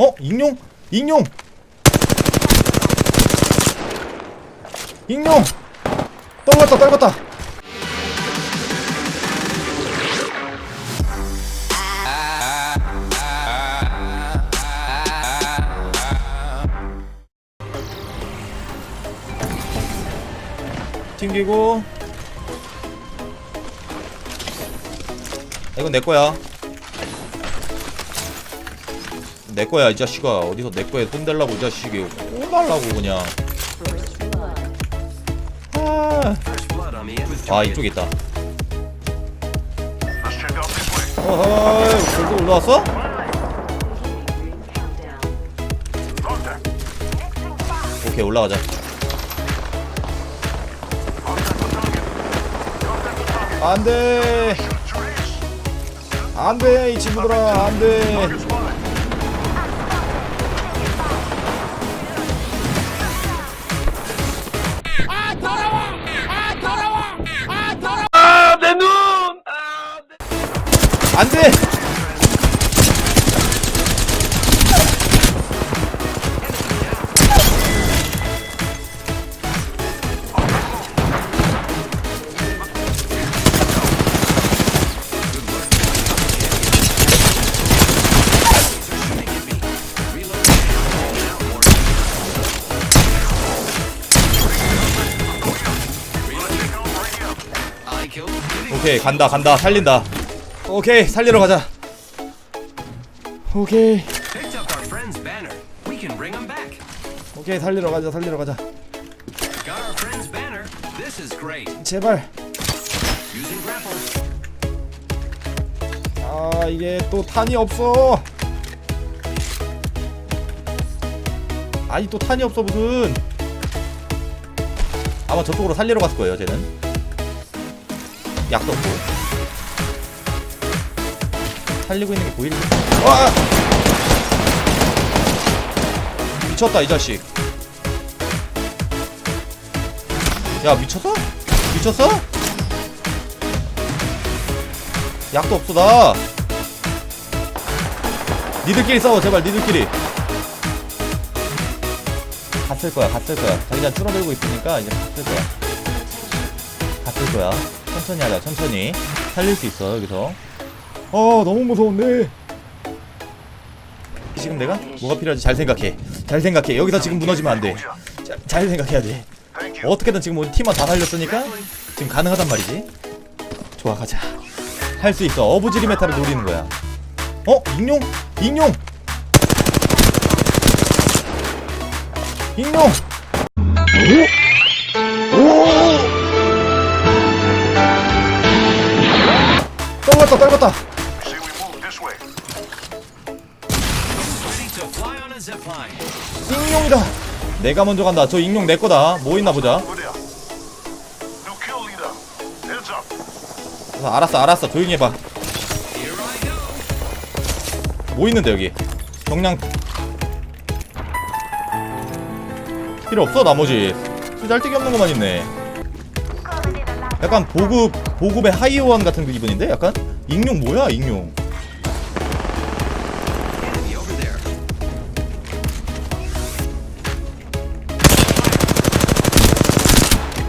어? 익룡? 익룡! 익룡! 떨궜다 떨궜다 튕기고 이건 내 거야 내 거야 이 자식아 어디서 내 거에 손 대려고 이 자식이 오달라고 그냥 아, 아 이쪽에 있다. 어허이 벌써 올라왔어? 오케이 올라가자 안돼. 안돼 이 친구들아. 안돼 오케이 간다 간다 살린다 오케이 살리러 가자 오케이. 오케이 살리러 가자 살리러 가자. 제발. 아 이게 또 탄이 없어 아니 또 탄이 없어 무슨 아마 저쪽으로 살리러 갔을 거예요 쟤는 약도. 없고 살리고 있는 게 보이는 와 미쳤다 이 자식. 야 미쳤어? 미쳤어? 약도 없어 나. 니들끼리 싸워 제발 니들끼리. 갔을 거야 갔을 거야. 자기장 줄어들고 있으니까 이제 갔을 거야. 갔을 거야 천천히 하자 천천히 살릴 수 있어 여기서 어 너무 무서운데 지금 내가 뭐가 필요하지 잘 생각해 잘 생각해 여기서 지금 무너지면 안돼 잘 생각해야 돼. 어떻게든 지금 우리 팀원 다 살렸으니까 지금 가능하단 말이지. 좋아 가자. 할 수 있어. 어부지리 메타를 노리는 거야. 어? 익룡? 익룡? 익룡! 떨궜다 떨궜다. 익룡이다. 내가 먼저 간다. 저 익룡 내 거다. 뭐 있나 보자. 알았어 알았어. 조용히 해봐. 뭐 있는데 여기? 경량. 필요 없어 나머지. 쓰잘데기 없는 것만 있네. 약간 보급 보급의 하이오원 같은 그 기분인데 약간 익룡 뭐야 익룡.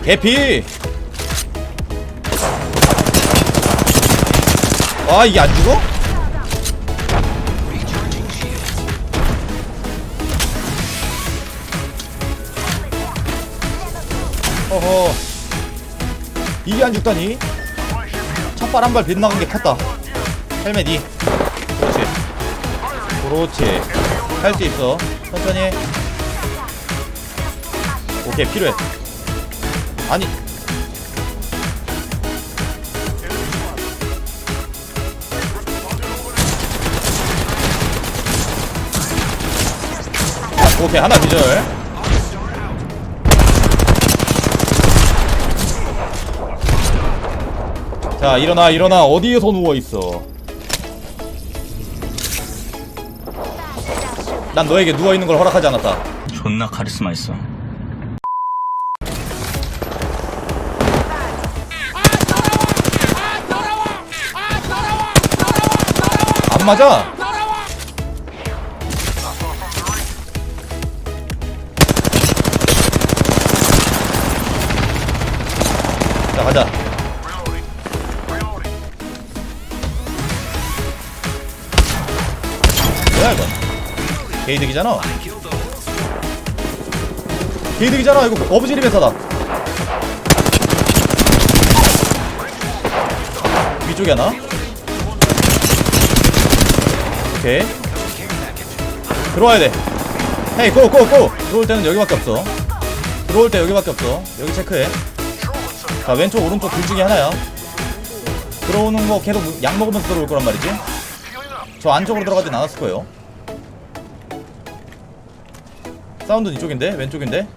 개피 아 이게 안 죽어? 어허 이게 안 죽다니 ship here. 첫발 한발 빗나간 게 컸다. 헬멧 2 그렇지. 그렇지. 할 수 있어. 천천히 해. 오케이 필요해. 아니. 오케이 하나 기절 자 일어나 일어나. 어디에서 누워있어? 난 너에게 누워있는 걸 허락하지 않았다. 존나 카리스마 있어. 안 맞아? 자 가자. Squad. 게이득이잖아. 이거 어부지리 배사다. 위쪽에 하나. 오케이. 들어와야 돼. 헤이 고고고. 들어올 때는 여기밖에 없어. 들어올 때 여기밖에 없어. 여기 체크해. 자 왼쪽 오른쪽 둘 중에 하나야. 들어오는 거 계속 약 먹으면서 들어올 거란 말이지. 저 안쪽으로 들어가진 않았을 거예요 사운드는 이쪽인데? 왼쪽인데?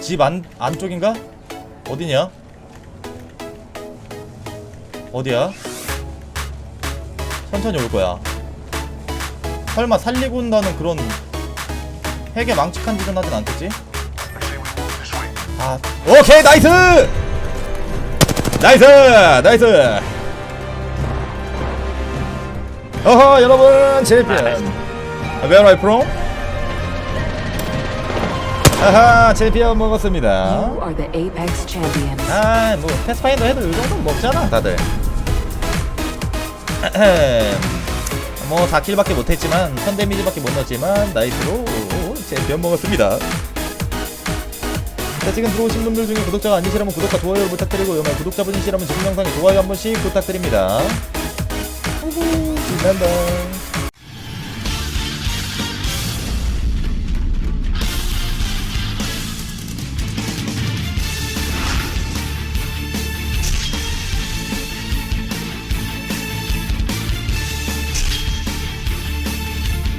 집 안 안쪽인가? 어디냐? 어디야? 천천히 올 거야. 설마 살리고 온다는 그런 핵에 망측한 짓은 하진 않겠지. 아 오케이 나이스! 나이스! 나이스! 어허 여러분 챔피언 Where are I from? 아하 챔피언 먹었습니다. You are the Apex champions. 아뭐 패스파인더 해도 이 정도는 먹잖아 다들. 뭐 4킬밖에 못했지만 1000 데미지밖에 못 넣었지만 나이스로 챔피언 먹었습니다. 자 지금 들어오신 분들 중에 구독자가 아니시라면 구독과 좋아요를 부탁드리고 영화 구독자분이시라면 지금 영상에 좋아요 한 번씩 부탁드립니다. 후후 신난다